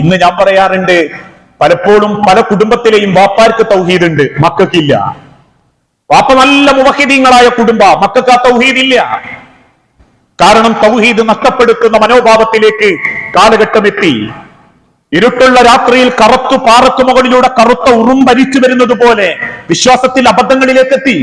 ഇന്ന് ഞാൻ പറയാറുണ്ട് പലപ്പോഴും പല കുടുംബത്തിലെയും വാപ്പാർക്ക് തൗഹീദുണ്ട് മക്കൾക്കില്ല. വാപ്പ നല്ല മുവഹിദീങ്ങളായ കുടുംബ മക്കൾക്ക് ആ തൗഹീദ് ഇല്ല കാരണം തൗഹീദ് നഷ്ടപ്പെടുത്തുന്ന മനോഭാവത്തിലേക്ക് കാലഘട്ടം എത്തി ഇരുട്ടുള്ള രാത്രിയിൽ കറുത്തു പാറത്തു മുകളിലൂടെ കറുത്ത ഉറും ഭരിച്ചു വരുന്നത് പോലെ വിശ്വാസത്തിൽ അബദ്ധങ്ങളിലേക്ക് എത്തി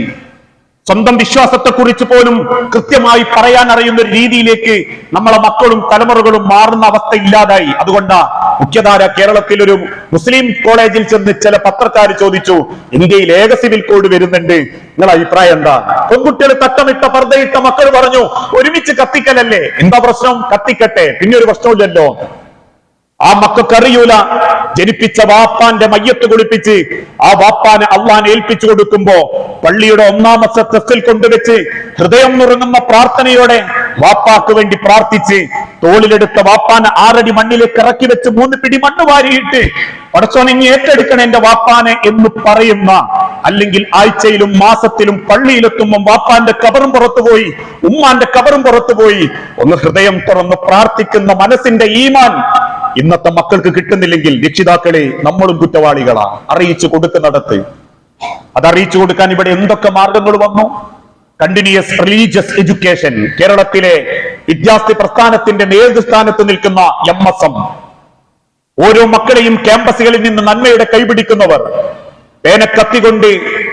സ്വന്തം വിശ്വാസത്തെ കുറിച്ച് പോലും കൃത്യമായി പറയാൻ അറിയുന്ന ഒരു രീതിയിലേക്ക് നമ്മളെ മക്കളും തലമുറകളും മാറുന്ന അവസ്ഥ ഇല്ലാതായി അതുകൊണ്ട് മുഖ്യധാര കേരളത്തിൽ ഒരു മുസ്ലിം കോളേജിൽ ചെന്ന് ചില പത്രക്കാർ ചോദിച്ചു ഇന്ത്യയിൽ ഏക സിവിൽ കോഡ് വരുന്നുണ്ട്. നിങ്ങളുടെ അഭിപ്രായം എന്താ? പെൺകുട്ടികൾ തട്ടമിട്ട പർദ്ദയിട്ട മക്കൾ പറഞ്ഞു ഒരുമിച്ച് കത്തിക്കലല്ലേ? എന്താ പ്രശ്നം? കത്തിക്കട്ടെ. പിന്നെ ഒരു പ്രശ്നമില്ലല്ലോ ആ മക്കൾക്ക് അറിയൂല. ജനിപ്പിച്ച വാപ്പാന്റെ മയ്യത്ത് കുളിപ്പിച്ച് ആ വാപ്പാനെ അള്ളാൻ ഏൽപ്പിച്ചു കൊടുക്കുമ്പോ പള്ളിയുടെ ഒന്നാമത്തെ തെസ്സിൽ കൊണ്ടുവച്ച് ഹൃദയം നുറങ്ങുന്ന പ്രാർത്ഥനയോടെ വാപ്പാക്ക് വേണ്ടി പ്രാർത്ഥിച്ച് തോളിലെടുത്ത വാപ്പാനെ ആറടി മണ്ണിലേക്ക് ഇറക്കി വെച്ച് മൂന്ന് പിടി മണ്ണ് വാരിയിട്ട് പടച്ചോനെ ഇനി ഏറ്റെടുക്കണ എന്റെ വാപ്പാനെ എന്ന് പറയുന്ന അല്ലെങ്കിൽ ആഴ്ചയിലും മാസത്തിലും പള്ളിയിലെത്തുമ്പോൾ വാപ്പാന്റെ കബറും പുറത്തു പോയി ഉമ്മാന്റെ കബറും പുറത്തു പോയി. ഒന്ന് ഹൃദയം തുറന്ന് പ്രാർത്ഥിക്കുന്ന മനസ്സിന്റെ ഈമാൻ ഇന്നത്തെ മക്കൾക്ക് കിട്ടുന്നില്ലെങ്കിൽ രക്ഷിതാക്കളെ നമ്മളും കുറ്റവാളികളാ. അറിയിച്ചു കൊടുക്കുന്നിടത്ത്. അത് അറിയിച്ചു കൊടുക്കാൻ ഇവിടെ എന്തൊക്കെ മാർഗങ്ങൾ വന്നു? കണ്ടിന്യൂസ് റിലീജിയസ് എഡ്യൂക്കേഷൻ കേരളത്തിലെ വിദ്യാർത്ഥി പ്രസ്ഥാനത്തിന്റെ നേതൃസ്ഥാനത്ത് നിൽക്കുന്ന എം ഓരോ മക്കളെയും ക്യാമ്പസുകളിൽ നിന്ന് നന്മയുടെ കൈപിടിക്കുന്നവർ. പേനക്കത്തി കൊണ്ട്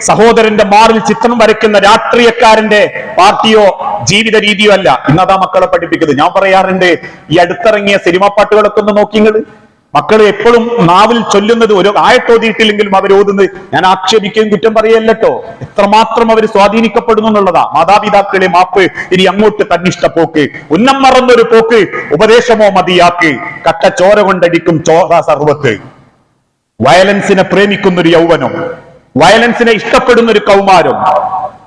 സഹോദരന്റെ മാറിൽ ചിത്രം വരയ്ക്കുന്ന രാഷ്ട്രീയക്കാരന്റെ പാർട്ടിയോ ജീവിത രീതിയോ അല്ല. ഇന്നതാ മക്കളെ പഠിപ്പിക്കുന്നത്. ഞാൻ പറയാറുണ്ട് ഈ അടുത്തിറങ്ങിയ സിനിമാ പാട്ടുകളൊക്കെ ഒന്ന് നോക്കിങ്ങൾ മക്കൾ എപ്പോഴും നാവിൽ ചൊല്ലുന്നത് ഒരു ആയത്തോതിയിട്ടില്ലെങ്കിലും അവർ ഓതുന്നത് ഞാൻ ആക്ഷേപിക്കുകയും കുറ്റം പറയല്ലോ എത്രമാത്രം അവർ സ്വാധീനിക്കപ്പെടുന്നു എന്നുള്ളതാ. മാതാപിതാക്കളെ മാപ്പ് ഇനി അങ്ങോട്ട് തന്നിഷ്ട പോക്ക്. ഉന്നം മറന്നൊരു പോക്ക് ഉപദേശമോ മതിയാക്ക്. കട്ട ചോര കൊണ്ടടിക്കും ചോറ സർവത്ത്. വയലൻസിനെ പ്രേമിക്കുന്നൊരു യൗവനം വയലൻസിനെ ഇഷ്ടപ്പെടുന്ന ഒരു കൗമാരം.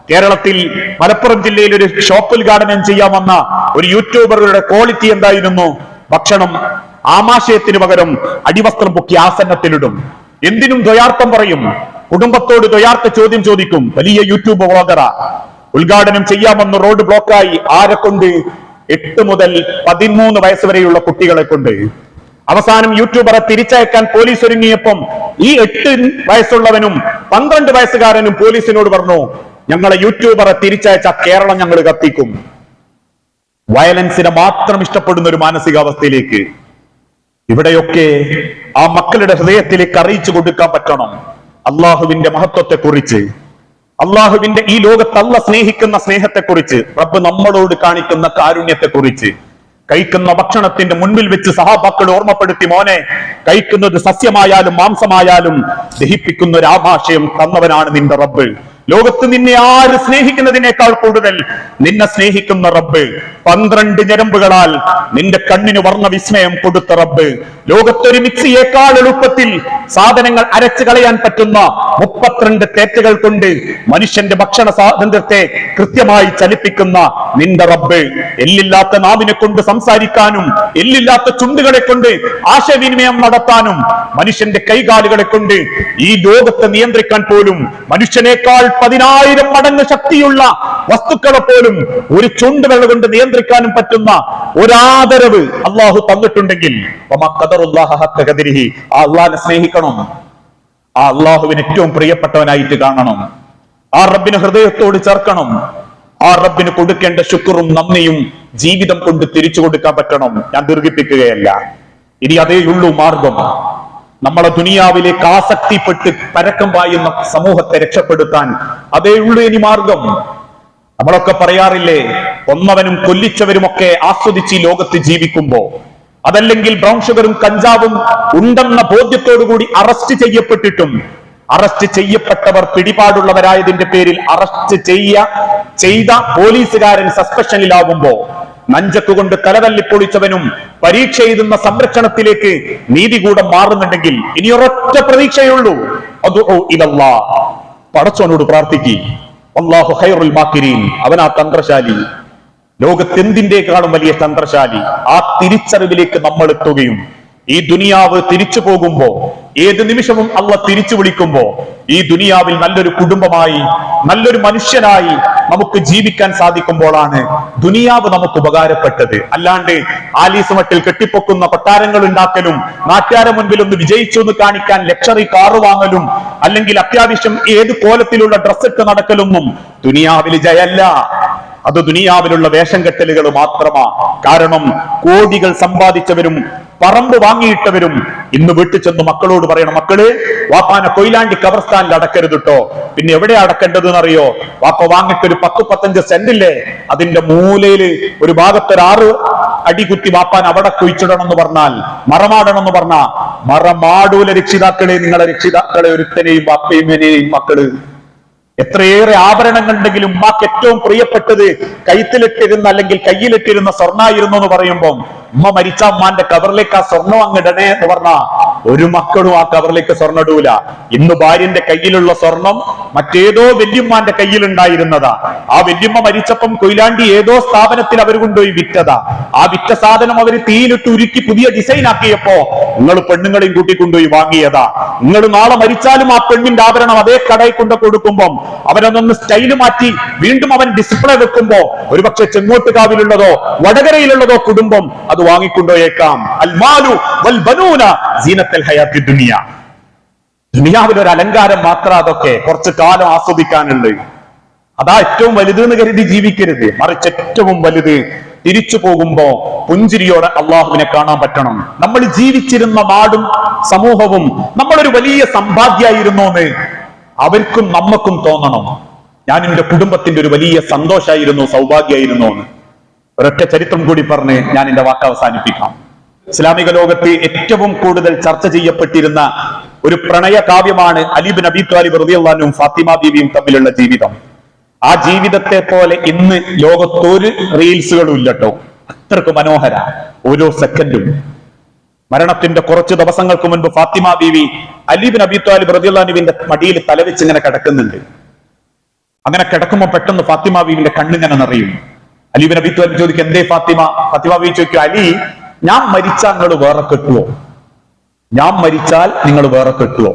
കേരളത്തിൽ മലപ്പുറം ജില്ലയിൽ ഒരു ഷോപ്പ് ഉദ്ഘാടനം ചെയ്യാൻ വന്ന ഒരു യൂട്യൂബറുടെ ക്വാളിറ്റി എന്തായിരുന്നു? ഭക്ഷണം ആമാശയത്തിന് പകരം അടിവസ്ത്രം പൊക്കി ആസന്നത്തിലിടും. എന്തിനും ദ്വയാർത്ഥം പറയും. കുടുംബത്തോട് ദ്വയാർത്ഥ ചോദ്യം ചോദിക്കും. വലിയ യൂട്യൂബ് വ്ളോഗറ ഉദ്ഘാടനം ചെയ്യാമെന്ന് റോഡ് ബ്ലോക്കായി ആരെ കൊണ്ട് എട്ട് മുതൽ പതിമൂന്ന് വയസ്സ് വരെയുള്ള കുട്ടികളെ കൊണ്ട് അവസാനം യൂട്യൂബറെ തിരിച്ചയക്കാൻ പോലീസ് ഒരുങ്ങിയപ്പം ഈ എട്ട് വയസ്സുള്ളവനും പന്ത്രണ്ട് വയസ്സുകാരനും പോലീസിനോട് പറഞ്ഞു ഞങ്ങളെ യൂട്യൂബറെ തിരിച്ചയച്ച കേരളം ഞങ്ങൾ കത്തിക്കും. വയലൻസിനെ മാത്രം ഇഷ്ടപ്പെടുന്ന ഒരു മാനസികാവസ്ഥയിലേക്ക് ഇവിടെയൊക്കെ ആ മക്കളുടെ ഹൃദയത്തിലേക്ക് അറിയിച്ചു കൊടുക്കാൻ പറ്റണം. അള്ളാഹുവിന്റെ മഹത്വത്തെ കുറിച്ച് അള്ളാഹുവിന്റെ ഈ ലോകത്ത് അല്ല സ്നേഹിക്കുന്ന സ്നേഹത്തെക്കുറിച്ച് റബ്ബ് നമ്മളോട് കാണിക്കുന്ന കാരുണ്യത്തെ കുറിച്ച് കഴിക്കുന്ന ഭക്ഷണത്തിന്റെ മുൻപിൽ വെച്ച് സഹാബാക്കൾ ഓർമ്മപ്പെടുത്തി മോനെ. കഴിക്കുന്നത് സസ്യമായാലും മാംസമായാലും ദഹിപ്പിക്കുന്ന ഒരു ആഭാഷയം തന്നവനാണ് നിന്റെ റബ്ബ്. ലോകത്ത് നിന്നെ ആര് സ്നേഹിക്കുന്നതിനേക്കാൾ കൂടുതൽ നിന്നെ സ്നേഹിക്കുന്ന റബ്ബ്. പന്ത്രണ്ട് ഞരമ്പുകളാൽ നിന്റെ കണ്ണിന് വർണ വിസ്മയം കൊടുത്ത റബ്ബ്. ലോകത്തൊരു മിക്സിയേക്കാൾ എളുപ്പത്തിൽ സാധനങ്ങൾ അരച്ചു കളയാൻ പറ്റുന്ന മുപ്പത്തിരണ്ട് തേറ്റകൾ കൊണ്ട് മനുഷ്യന്റെ ഭക്ഷണ സ്വാതന്ത്ര്യത്തെ കൃത്യമായി ചലിപ്പിക്കുന്ന നിന്റെ റബ്ബ്. എല്ലില്ലാത്ത നാവിനെ കൊണ്ട് സംസാരിക്കാനും എല്ലില്ലാത്ത ചുണ്ടുകളെ കൊണ്ട് ആശയവിനിമയം നടത്താനും മനുഷ്യന്റെ കൈകാലുകളെ കൊണ്ട് ഈ ലോകത്തെ നിയന്ത്രിക്കാൻ പോലും മനുഷ്യനേക്കാൾ പതിനായിരം മടങ്ങ് ശക്തിയുള്ള വസ്തുക്കളെ പോലും ഒരു ചുണ്ടുവിരൽ കൊണ്ട് നിയന്ത്രിക്കാനും പറ്റുന്ന ഒരാദരവ് അള്ളാഹു തന്നിട്ടുണ്ടെങ്കിൽ ആ അള്ളാഹിനെ സ്നേഹിക്കണം. ആ അള്ളാഹുവിന് ഏറ്റവും പ്രിയപ്പെട്ടവനായിട്ട് കാണണം. ആ റബ്ബിനെ ഹൃദയത്തോട് ചേർക്കണം. ആ റബ്ബിന് കൊടുക്കേണ്ട ശുക്റും നന്ദിയും ജീവിതം കൊണ്ട് തിരിച്ചു കൊടുക്കാൻ പറ്റണം. ഞാൻ ദീർഘിപ്പിക്കുകയല്ല. ഇനി അതേയുള്ളൂ മാർഗം. നമ്മളെ ദുനിയാവിലേക്ക് ആസക്തിപ്പെട്ട് പരക്കം പായുന്ന സമൂഹത്തെ രക്ഷപ്പെടുത്താൻ അതേ ഉള്ളൂ ഇനി മാർഗം. നമ്മളൊക്കെ പറയാറില്ലേ ഒന്നവനും കൊല്ലിച്ചവരുമൊക്കെ ആസ്വദിച്ച് ഈ ലോകത്ത് ജീവിക്കുമ്പോ. അതല്ലെങ്കിൽ ബ്രൗൺ ഷുഗറും കഞ്ചാവും ഉണ്ടെന്ന ബോധ്യത്തോടുകൂടി അറസ്റ്റ് ചെയ്യപ്പെട്ടിട്ടും അറസ്റ്റ് ചെയ്യപ്പെട്ടവർ പിടിപാടുള്ളവരായതിന്റെ പേരിൽ അറസ്റ്റ് ചെയ്യ ചെയ്ത പോലീസുകാരൻ സസ്പെൻഷനിലാവുമ്പോ നഞ്ചക്ക് തലതല്ലിപ്പൊളിച്ചവനും തലതല്ലി പൊളിച്ചവനും പരീക്ഷ എഴുതുന്ന സംരക്ഷണത്തിലേക്ക് നീതികൂടം മാറുന്നുണ്ടെങ്കിൽ ഇനി ഒരൊറ്റ പ്രതീക്ഷയുള്ളൂ അത് ഇതല്ലാ പടച്ചോനോട് പ്രാർത്ഥിക്കി. അള്ളാഹു ഖൈറുൽ മാക്കിരീൻ. അവനാ തന്ത്രശാലി. ലോകത്തെന്തിന്റെക്കാളും വലിയ തന്ത്രശാലി? ആ തിരിച്ചറിവിലേക്ക് നമ്മൾ എത്തുകയും ഈ ദുനിയാവ് തിരിച്ചു പോകുമ്പോ ഏത് നിമിഷവും അള്ള തിരിച്ചു വിളിക്കുമ്പോ ഈ ദുനിയാവിൽ നല്ലൊരു കുടുംബമായി നല്ലൊരു മനുഷ്യനായി നമുക്ക് ജീവിക്കാൻ സാധിക്കുമ്പോഴാണ് ദുനിയാവ് നമുക്ക് ഉപകാരപ്പെട്ടത്. അല്ലാണ്ട് ആലീസ് മട്ടിൽ കെട്ടിപ്പൊക്കുന്ന കൊട്ടാരങ്ങൾ ഉണ്ടാക്കലും നാട്ടുകാരെ മുൻപിൽ ഒന്ന് വിജയിച്ചു എന്ന് കാണിക്കാൻ ലക്ഷറി കാറ് വാങ്ങലും അല്ലെങ്കിൽ അത്യാവശ്യം ഏത് കോലത്തിലുള്ള ഡ്രസ് ഇട്ട് നടക്കലൊന്നും ദുനിയാവിൽ ജയല്ല. അത് ദുനിയാവിലുള്ള വേഷം കെട്ടലുകൾ മാത്രമാ. കാരണം കോടികൾ സമ്പാദിച്ചവരും പറമ്പ് വാങ്ങിയിട്ടവരും ഇന്ന് വീട്ടിൽ ചെന്ന് മക്കളോട് പറയണം മക്കൾ വാപ്പാനെ കൊയിലാണ്ടി കബർസ്ഥാനിൽ അടക്കരുത് കേട്ടോ പിന്നെ എവിടെ അടക്കേണ്ടത് എന്നറിയോ വാപ്പ വാങ്ങിട്ട് ഒരു പത്ത് പത്തഞ്ച് സെന്റില്ലേ? അതിന്റെ മൂലയിൽ ഒരു ഭാഗത്തൊരു ആറ് അടി കുത്തി വാപ്പാൻ അവിടെ കുഴിച്ചിടണം എന്ന് പറഞ്ഞാൽ മറമാടണം എന്ന് പറഞ്ഞാ മറമാടൂല രക്ഷിതാക്കളെ നിങ്ങളെ രക്ഷിതാക്കളെ ഒരുത്തനെയും വാപ്പയും മക്കൾ എത്രയേറെ ആഭരണങ്ങൾ ഉണ്ടെങ്കിലും ഉമ്മാക്ക് ഏറ്റവും പ്രിയപ്പെട്ടത് കൈത്തിലിട്ടിരുന്ന അല്ലെങ്കിൽ കയ്യിലിട്ടിരുന്ന സ്വർണായിരുന്നു എന്ന് പറയുമ്പോൾ ഉമ്മ മരിച്ച ഉമ്മാന്റെ കവറിലേക്ക് ആ സ്വർണം അങ്ങിടണേ എന്ന് പറഞ്ഞ ഒരു മക്കളും ആ കവറിലേക്ക് സ്വർണം ഇടൂല ഇന്ന് ഭാര്യന്റെ കയ്യിലുള്ള സ്വർണം മറ്റേതോ വല്യമ്മാന്റെ കയ്യിൽ ഉണ്ടായിരുന്നതാ ആ വല്യമ്മ മരിച്ചപ്പം കൊയിലാണ്ടി ഏതോ സ്ഥാപനത്തിൽ അവർ കൊണ്ടുപോയി വിറ്റതാ. ആ വിറ്റ സാധനം അവർ തീയിലിട്ട് ഉരുക്കി പുതിയ ഡിസൈൻ ആക്കിയപ്പോ നിങ്ങൾ പെണ്ണുങ്ങളെയും കൂട്ടിക്കൊണ്ടുപോയി വാങ്ങിയതാ. നിങ്ങൾ നാളെ മരിച്ചാലും ആ പെണ്ണിന്റെ ആഭരണം അതേ കടയിൽ കൊണ്ട് കൊടുക്കുമ്പം അവനൊന്ന് സ്റ്റൈൽ മാറ്റി വീണ്ടും അവൻ ഡിസിപ്ലിൻ വെക്കുമ്പോ ഒരുപക്ഷെ ചെങ്ങോട്ടുകാവിലുള്ളതോ വടകരയിലുള്ളതോ കുടുംബം അത് വാങ്ങിക്കൊണ്ടുപോയേക്കാം. അൽമാലു ഹയാത്തി ദുനിയ. ദുനിയാവിൽ ഒരു അലങ്കാരം മാത്രം അതൊക്കെ കുറച്ച് കാലം ആസ്വദിക്കാനുണ്ട് അതാ ഏറ്റവും വലുത് എന്ന് കരുതി ജീവിക്കരുത്. മറിച്ച് ഏറ്റവും വലുത് തിരിച്ചു പോകുമ്പോ പുഞ്ചിരിയോടെ അള്ളാഹുവിനെ കാണാൻ പറ്റണം. നമ്മൾ ജീവിച്ചിരുന്ന നാടും സമൂഹവും നമ്മളൊരു വലിയ സമ്പാദ്യായിരുന്നു എന്ന് അവർക്കും നമ്മക്കും തോന്നണം. ഞാൻ എന്റെ കുടുംബത്തിന്റെ ഒരു വലിയ സന്തോഷമായിരുന്നു സൗഭാഗ്യമായിരുന്നു എന്ന് ഒരൊറ്റ ചരിത്രം കൂടി പറഞ്ഞ് ഞാൻ എന്റെ വാക്ക് അവസാനിപ്പിക്കാം. ഇസ്ലാമിക ലോകത്ത് ഏറ്റവും കൂടുതൽ ചർച്ച ചെയ്യപ്പെട്ടിരുന്ന ഒരു പ്രണയ കാവ്യമാണ് അലിബിൻ അബി താലിബ് റബിയുള്ള ഫാത്തിമ ബീവിയും തമ്മിലുള്ള ജീവിതം. ആ ജീവിതത്തെ പോലെ ഇന്ന് ലോകത്തൊരു റീൽസുകളും ഇല്ലട്ടോ. അത്രയ്ക്ക് മനോഹര. ഓരോ സെക്കൻഡും മരണത്തിന്റെ കുറച്ച് ദിവസങ്ങൾക്ക് മുൻപ് ഫാത്തിമ ബീവി അലീബിൻ അബി താലിബ് റദിയുള്ളാനുവിന്റെ മടിയിൽ തലവെച്ച് ഇങ്ങനെ കിടക്കുന്നുണ്ട്. അങ്ങനെ കിടക്കുമ്പോൾ പെട്ടെന്ന് ഫാത്തിമ ബീവിന്റെ കണ്ണിങ്ങനെ നിറയും. അലീബിൻ അബി താലിബ് ചോദിക്കും എന്തേ ഫാത്തിമ? ഫാത്തിമ ബീവി ചോദിക്കും അലി ഞാൻ മരിച്ചാൽ നിങ്ങൾ വേറെ കെട്ടുവോ? ഞാൻ മരിച്ചാൽ നിങ്ങൾ വേറെ കെട്ടുവോ?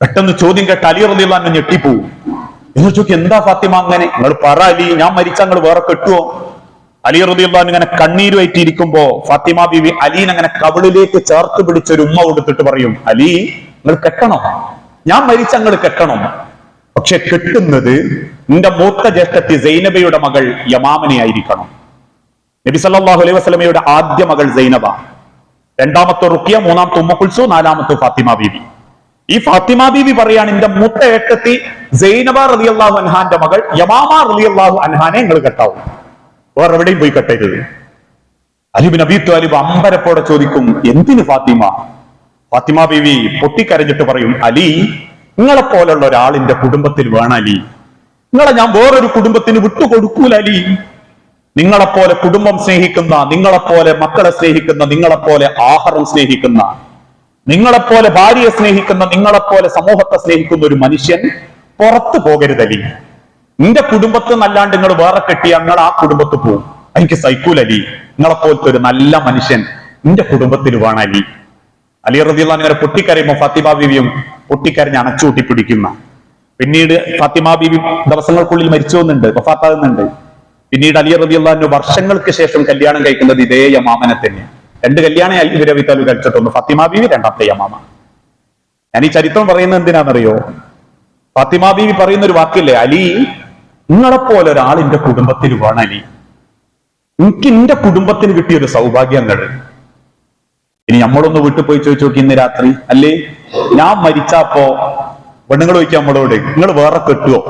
പെട്ടെന്ന് ചോദ്യം കേട്ട അലി റദിയുള്ള ഞെട്ടിപ്പോവും. നിങ്ങൾ ചോദിക്കും എന്താ ഫാത്തിമ അങ്ങനെ? നിങ്ങൾ പറ അലി ഞാൻ മരിച്ച നിങ്ങൾ വേറെ കെട്ടുവോ? അലി റബിയുള്ള ഇങ്ങനെ കണ്ണീരുമായിട്ടിരിക്കുമ്പോ ഫാത്തിമ ബിബി അലീൻ അങ്ങനെ കവിളിലേക്ക് ചേർത്ത് പിടിച്ചൊരു ഉമ്മ കൊടുത്തിട്ട് പറയും അലി നിങ്ങൾ കെട്ടണോ? ഞാൻ മരിച്ച നിങ്ങൾ കെട്ടണം. പക്ഷെ കെട്ടുന്നത് നിന്റെ മൂത്ത ജ്യേഷ്ഠത്തി സൈനബയുടെ മകൾ യമാമനെ ആയിരിക്കണം. നബി സല്ലാഹു അലൈഹി വസ്ലമയുടെ ആദ്യ മകൾ സൈനബ. രണ്ടാമത്തെ റുക്കിയ മൂന്നാമത്തെ ഉമ്മക്കുൽസു നാലാമത്തെ ഫാത്തിമ ബീവി. ഈ ഫാത്തിമ ബീവി പറയാണ് എന്റെ മുത്ത ഏട്ടത്തി സൈനബ അള്ളാഹു അൻഹാന്റെ മകൾ യമാമ റലി അള്ളാഹു അൻഹാനെ നിങ്ങൾ കെട്ടാവും. വേറെ എവിടെയും പോയി കെട്ടരുത്. അലിബിൻ അബി താലിബ് അമ്പരപ്പോടെ ചോദിക്കും എന്തിന് ഫാത്തിമ? ഫാത്തിമ ബീവി പൊട്ടിക്കരഞ്ഞിട്ട് പറയും അലി നിങ്ങളെ പോലുള്ള ഒരാളിന്റെ കുടുംബത്തിൽ വേണം അലി. നിങ്ങളെ ഞാൻ വേറൊരു കുടുംബത്തിന് വിട്ടുകൊടുക്കൂല അലി. നിങ്ങളെപ്പോലെ കുടുംബം സ്നേഹിക്കുന്ന നിങ്ങളെപ്പോലെ മക്കളെ സ്നേഹിക്കുന്ന നിങ്ങളെപ്പോലെ ആഹാരം സ്നേഹിക്കുന്ന നിങ്ങളെപ്പോലെ ഭാര്യയെ സ്നേഹിക്കുന്ന നിങ്ങളെപ്പോലെ സമൂഹത്തെ സ്നേഹിക്കുന്ന ഒരു മനുഷ്യൻ പുറത്തു പോകരുതലി. നിന്റെ കുടുംബത്തിൽ നല്ലാണ്ട് നിങ്ങൾ വേറെ കെട്ടി നിങ്ങൾ ആ കുടുംബത്ത് പോകും എനിക്ക് സൈക്കൂലലി. നിങ്ങളെപ്പോലത്തെ ഒരു നല്ല മനുഷ്യൻ നിന്റെ കുടുംബത്തിൽ വേണം അലി. അലി റദിയുള്ള ഇങ്ങനെ പൊട്ടിക്കരയുമ്പോ ഫാത്തിമ ബീവിയും പൊട്ടിക്കരഞ്ഞ് അണച്ചുകൂട്ടി പിടിക്കുന്ന. പിന്നീട് ഫാത്തിമ ബീവി ദിവസങ്ങൾക്കുള്ളിൽ മരിച്ചു വന്നുണ്ട് വഫാത്താകുന്നുണ്ട്. പിന്നീട് അലി റദിയുള്ള വർഷങ്ങൾക്ക് ശേഷം കല്യാണം കഴിക്കുന്നത് ഇതേ യമാമനെ തന്നെ. രണ്ട് കല്യാണം ഇവരെ രവി താലു കഴിച്ചിട്ടുണ്ട് ഫാത്തിമ ബീവി രണ്ടാമത്തെ യമാമ. ഞാൻ ഈ ചരിത്രം പറയുന്നത് എന്തിനാണെന്നറിയോ? ഫാത്തിമ ബീവി പറയുന്ന ഒരു വാക്കില്ലേ അലി നിങ്ങളെപ്പോലെ ഒരാൾ എന്റെ കുടുംബത്തിൽ വേണം അലി. എനിക്ക് എന്റെ കുടുംബത്തിന് കിട്ടിയ ഒരു സൗഭാഗ്യങ്ങൾ ഇനി നമ്മളൊന്ന് വീട്ടിൽ പോയി ചോദിച്ചു നോക്കി ഇന്ന് രാത്രി അല്ലേ? ഞാൻ മരിച്ചപ്പോ പെണ്ണുങ്ങൾ ചോദിക്കാം നമ്മളോട് നിങ്ങൾ വേറെ കെട്ടുവോ?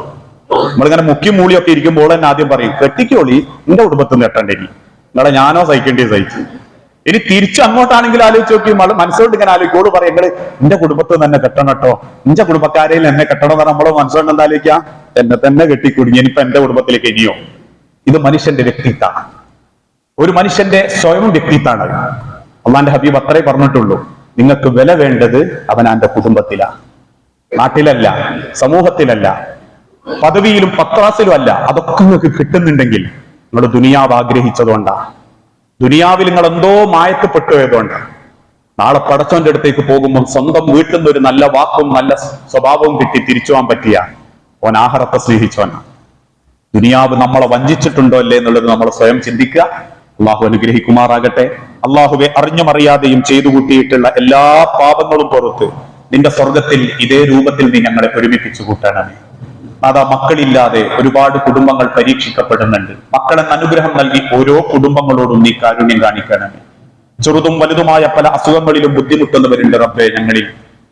നമ്മളിങ്ങനെ മുക്കി മൂളിയൊക്കെ ഇരിക്കുമ്പോൾ തന്നെ ആദ്യം പറയും കെട്ടിക്കോളി നിന്റെ കുടുംബത്തിൽ നിന്ന് കെട്ടണ്ടേ നിങ്ങളെ ഞാനോ സഹിക്കേണ്ടി സഹിച്ചു. ഇനി തിരിച്ചു അങ്ങോട്ടാണെങ്കിൽ ആലോചിച്ച് നോക്കി മനസ്സോട് ഇങ്ങനെ ആലോചിക്കോട് പറയും നിങ്ങൾ എന്റെ കുടുംബത്തിൽ തന്നെ കെട്ടണം കേട്ടോ. എന്റെ കുടുംബക്കാരെ എന്നെ കെട്ടണം എന്ന് നമ്മളോ മനസ്സുകൊണ്ട് എന്താ ആലോചിക്കാം എന്നെ തന്നെ കെട്ടിക്കുടുങ്ങി. ഇനിയിപ്പോ എന്റെ കുടുംബത്തിലേക്ക് ഇനിയോ? ഇത് മനുഷ്യന്റെ വ്യക്തിത്വമാണ്. ഒരു മനുഷ്യന്റെ സ്വയം വ്യക്തിത്വമാണ് അള്ളാന്റെ ഹബീബ് അത്രേ പറഞ്ഞിട്ടുള്ളൂ നിങ്ങൾക്ക് വില വേണ്ടത് അവനാന്റെ കുടുംബത്തിലാ. നാട്ടിലല്ല സമൂഹത്തിലല്ല പദവിയിലും പത്രാസിലും അല്ല. അതൊക്കെ നിങ്ങൾക്ക് കിട്ടുന്നുണ്ടെങ്കിൽ നിങ്ങൾ ദുനിയാവ് ആഗ്രഹിച്ചതുകൊണ്ടാ. ദുനിയാവിൽ നിങ്ങൾ എന്തോ മായത്തപ്പെട്ടു പോയതുകൊണ്ട് നാളെ പടച്ചോന്റെ അടുത്തേക്ക് പോകുമ്പോൾ സ്വന്തം വീട്ടിൽ നിന്ന് ഒരു നല്ല വാക്കും നല്ല സ്വഭാവവും കിട്ടി തിരിച്ചു പോകാൻ പറ്റിയ ഓൻ ആഹാരത്തെ സ്നേഹിച്ചവനാണ് ദുനിയാവ് നമ്മളെ വഞ്ചിച്ചിട്ടുണ്ടോ അല്ലേ എന്നുള്ളത് നമ്മൾ സ്വയം ചിന്തിക്കുക. അള്ളാഹു അനുഗ്രഹിക്കുമാറാകട്ടെ. അള്ളാഹുവെ അറിഞ്ഞും അറിയാതെയും ചെയ്തു കൂട്ടിയിട്ടുള്ള എല്ലാ പാപങ്ങളും പുറത്ത് നിന്റെ സ്വർഗത്തിൽ ഇതേ രൂപത്തിൽ നീ ഞങ്ങളെ ഒരുമിപ്പിച്ചു കൂട്ടണമേ അതാ മക്കളില്ലാതെ ഒരുപാട് കുടുംബങ്ങൾ പരീക്ഷിക്കപ്പെടുന്നുണ്ട് മക്കളെന്ന് അനുഗ്രഹം നൽകി ഓരോ കുടുംബങ്ങളോടും നീ കാരുണ്യം കാണിക്കണമേ ചെറുതും വലുതുമായ പല അസുഖങ്ങളിലും ബുദ്ധിമുട്ടുന്നവരുണ്ട് റബ്ബെ ഞങ്ങളിൽ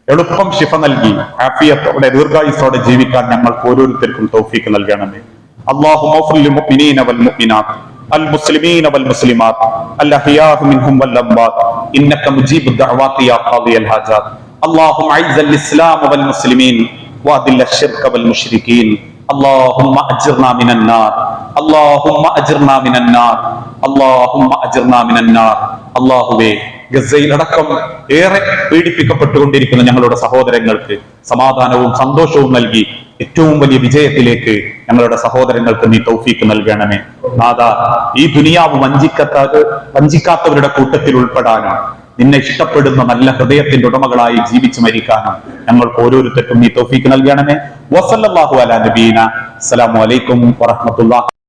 എളുപ്പം ശിഫ നൽകി ഹാപ്പിയത്തോടെ ദീർഘായുസോടെ ജീവിക്കാൻ ഞങ്ങൾക്ക് ഓരോരുത്തർക്കും തൗഫീക്ക് നൽകണമേ اللهم اغفر للمؤمنين والمؤمنات المسلمين والمسلمات الاحياء منهم والاموات انك مجيب الدعوات يا قاضي الحاجات اللهم اعز الاسلام والمسلمين واذل الشرك والمشركين اللهم اجرنا من النار اللهم اجرنا من النار اللهم اجرنا من النار അള്ളാഹുവേ ഗസയിലടക്കം ഏറെ പീഡിപ്പിക്കപ്പെട്ടുകൊണ്ടിരിക്കുന്ന ഞങ്ങളുടെ സഹോദരങ്ങൾക്ക് സമാധാനവും സന്തോഷവും നൽകി ഏറ്റവും വലിയ വിജയത്തിലേക്ക് ഞങ്ങളുടെ സഹോദരങ്ങൾക്ക് നീ തൗഫീക്ക് നൽകണമേ നാദാ ഈ ദുനിയാവ് വഞ്ചിക്കാത്ത വഞ്ചിക്കാത്തവരുടെ കൂട്ടത്തിൽ ഉൾപ്പെടാനും നിന്നെ ഇഷ്ടപ്പെടുന്ന നല്ല ഹൃദയത്തിന്റെ ഉടമകളായി ജീവിച്ചു മരിക്കാനും ഞങ്ങൾക്ക് ഓരോരുത്തർക്കും ഈ തോഫീക്ക് നൽകണമേ. വസല്ലാഹു അലാ നബീന. അസ്സലാമു അലൈക്കും വറഹ്മത്തുള്ളാഹി